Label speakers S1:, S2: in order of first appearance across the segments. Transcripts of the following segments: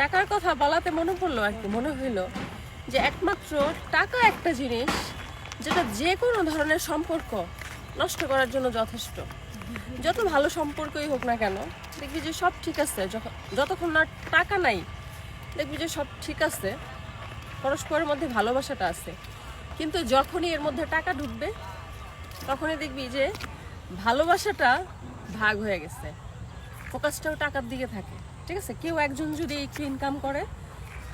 S1: টাকার কথা বলাতে মনে পড়ল আর কি, মনে হইল যে একমাত্র টাকা একটা জিনিস যেটা যে কোনো ধরনের সম্পর্ক নষ্ট করার জন্য যথেষ্ট। যত ভালো সম্পর্কই হোক না কেন, দেখবি যে সব ঠিক আছে যখন যতক্ষণ না টাকা নাই, দেখবি যে সব ঠিক আছে, পরস্পরের মধ্যে ভালোবাসাটা আছে। কিন্তু যখনই এর মধ্যে টাকা ঢুকবে, তখনই দেখবি যে ভালোবাসাটা ভাগ হয়ে গেছে। ফোকাসটাও টাকার দিকে থাকে ঠিক আছে? কেউ একজন যদি একটু ইনকাম করে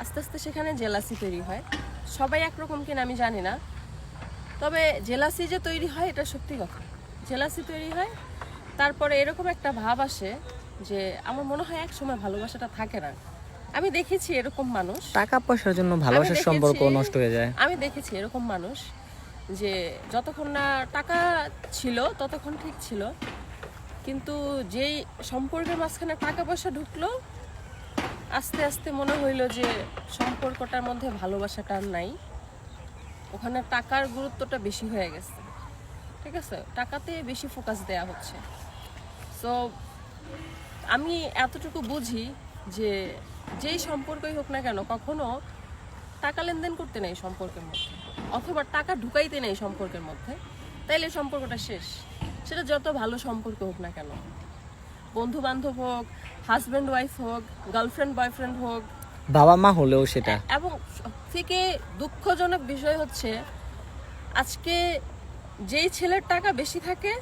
S1: আস্তে আস্তে সেখানে জেলাসি তৈরি হয়। সবাই একরকম কিনা আমি জানি না। তবে জেলাসি যে তৈরি হয় এটা সত্যি কথা। জেলাসি তৈরি হয় তারপরে এরকম একটা ভাব আসে যে আমার মনে হয় এক সময় ভালোবাসাটা থাকে না। আমি দেখেছি এরকম মানুষ।
S2: টাকা পয়সার জন্য ভালোবাসার সম্পর্ক নষ্ট হয়ে যায়।
S1: আমি দেখেছি এরকম মানুষ যে যতক্ষণ না টাকা ছিল ততক্ষণ ঠিক ছিল। কিন্তু যেই সম্পর্কের মাঝখানে টাকা পয়সা ঢুকলো, আস্তে আস্তে মনে হইল যে সম্পর্কটার মধ্যে ভালোবাসাটা আর নাই। ওখানে টাকার গুরুত্বটা বেশি হয়ে গেছে। ঠিক আছে? টাকাতে বেশি ফোকাস দেয়া হচ্ছে। সো আমি এতটুকু বুঝি যে যেই সম্পর্কই হোক না কেন, কখনো টাকা লেনদেন করতে নেই সম্পর্কের মধ্যে, অথবা টাকা ঢুকাইতে নেই সম্পর্কের মধ্যে। তাইলে সম্পর্কটা শেষ। সেটা যত ভালো সম্পর্ক হোক না কেন। বন্ধু বান্ধব হোক হাজব্যান্ড ওয়াইফ হোক গার্লফ্রেন্ড বয়ফ্রেন্ড হোক।
S2: বাবা মা হলেও সেটা।
S1: এবং থেকে দুঃখজনক বিষয় হচ্ছে আজকে যেই ছেলের টাকা বেশি থাকে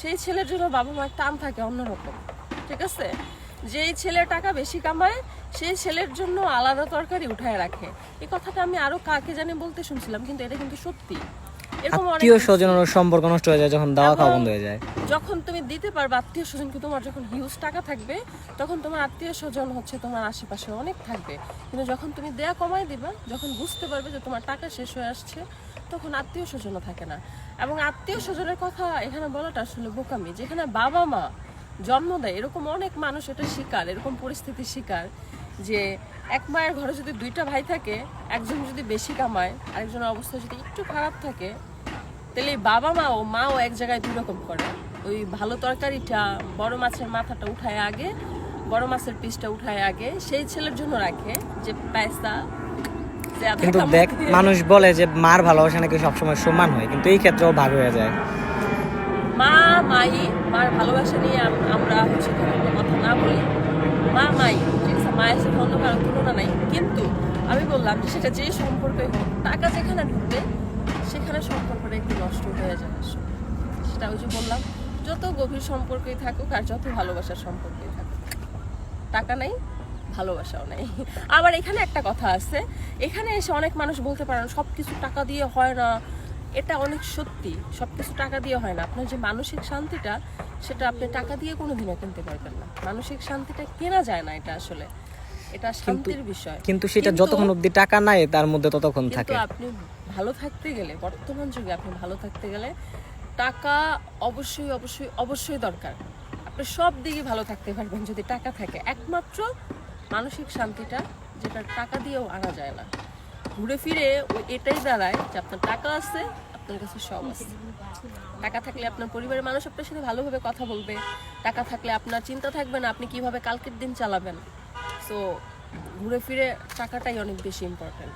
S1: সেই ছেলের জন্য বাবা মায়ের টান থাকে অন্যরকম। ঠিক আছে? যেই ছেলের টাকা বেশি কামায় সেই ছেলের জন্য আলাদা তরকারি উঠায় রাখে। এই কথাটা আমি আরও কাকে জানি বলতে শুনছিলাম কিন্তু এটা কিন্তু সত্যি।
S2: আত্মীয় স্বজনের সম্পর্ক নষ্ট হয়ে যায় যখন দাওয়া খাওয়া বন্ধ হয়ে যায়।
S1: যখন তুমি দিতে পারবে আত্মীয় স্বজনকে তোমার যখন হিউজ টাকা থাকবে তখন তোমার আত্মীয় স্বজন হচ্ছে তোমার আশেপাশে অনেক থাকবে। কিন্তু যখন তুমি দেয়া দিবা যখন বুঝতে পারবে যে তোমার টাকা শেষ হয়ে আসছে তখন আত্মীয় স্বজনও থাকে না। এবং আত্মীয় স্বজনের কথা এখানে বলাটা আসলে বোকামি। যেখানে বাবা মা জন্ম দেয় এরকম অনেক মানুষ এটা শিকার এরকম পরিস্থিতির শিকার যে এক মায়ের ঘরে যদি দুইটা ভাই থাকে একজন যদি বেশি কামায় আরেকজনের অবস্থা যদি একটু খারাপ থাকে তাহলে বাবা মা ও মাও এক জায়গায় দুই রকম করে। ওই ভালো তরকারিটা বড় মাছের মাথাটা উঠায় আগে বড় মাছের পিসটা উঠায় আগে সেই ছেলের জন্য রাখে যে পয়সা
S2: কিন্তু দেখ মানুষ বলে যে মার ভালোবাসা নাকি সবসময় সমান হয় কিন্তু এই ক্ষেত্রেও ভাগ হয়ে যায়।
S1: মা মাই মার ভালোবাসা নিয়ে আমরা হচ্ছে কোনো কথা না বলি। মা মাই ঠিক আছে মায়ের সাথে অন্য কারও তুলনা নাই। কিন্তু আমি বললাম যে সেটা যে সম্পর্কই হোক টাকা যেখানে ঢুকবে সেখানে সম্পর্কটা একটু নষ্ট হয়ে যায় আসলে। সেটা ওই যে বললাম যত গভীর সম্পর্কই থাকুক আর যত ভালোবাসার সম্পর্কই থাকুক টাকা নাই ভালোবাসাও নাই। আবার এখানে একটা কথা আছে এখানে এসে অনেক মানুষ বলতে পারেন সব কিছু টাকা দিয়ে হয় না এটা অনেক সত্যি সব কিছু টাকা দিয়ে হয় না। আপনার যে মানসিক শান্তিটা সেটা আপনি টাকা দিয়ে কোনোদিনও কিনতে পারবেন না। মানসিক শান্তিটা কেনা যায় না এটা আসলে এটা শান্তির বিষয়।
S2: কিন্তু সেটা যতক্ষণ অব্দি টাকা নাই তার মধ্যে ততক্ষণ থাকে।
S1: আপনি ভালো থাকতে গেলে, বর্তমান যুগে আপনি ভালো থাকতে গেলে টাকা অবশ্যই অবশ্যই অবশ্যই দরকার। আপনি সব দিকে ভালো থাকতে পারবেন যদি টাকা থাকে। একমাত্র মানসিক শান্তিটা, যেটা টাকা দিয়েও আনা যায় না। ঘুরে ফিরে ওই এটাই দাঁড়ায় যে আপনার টাকা আছে, আপনার কাছে সব আছে। টাকা থাকলে আপনার পরিবারের মানুষ আপনার সাথে ভালোভাবে কথা বলবে। টাকা থাকলে আপনার চিন্তা থাকবে না আপনি কীভাবে কালকের দিন চালাবেন। সো ঘুরে ফিরে টাকাটাই অনেক বেশি ইম্পর্টেন্ট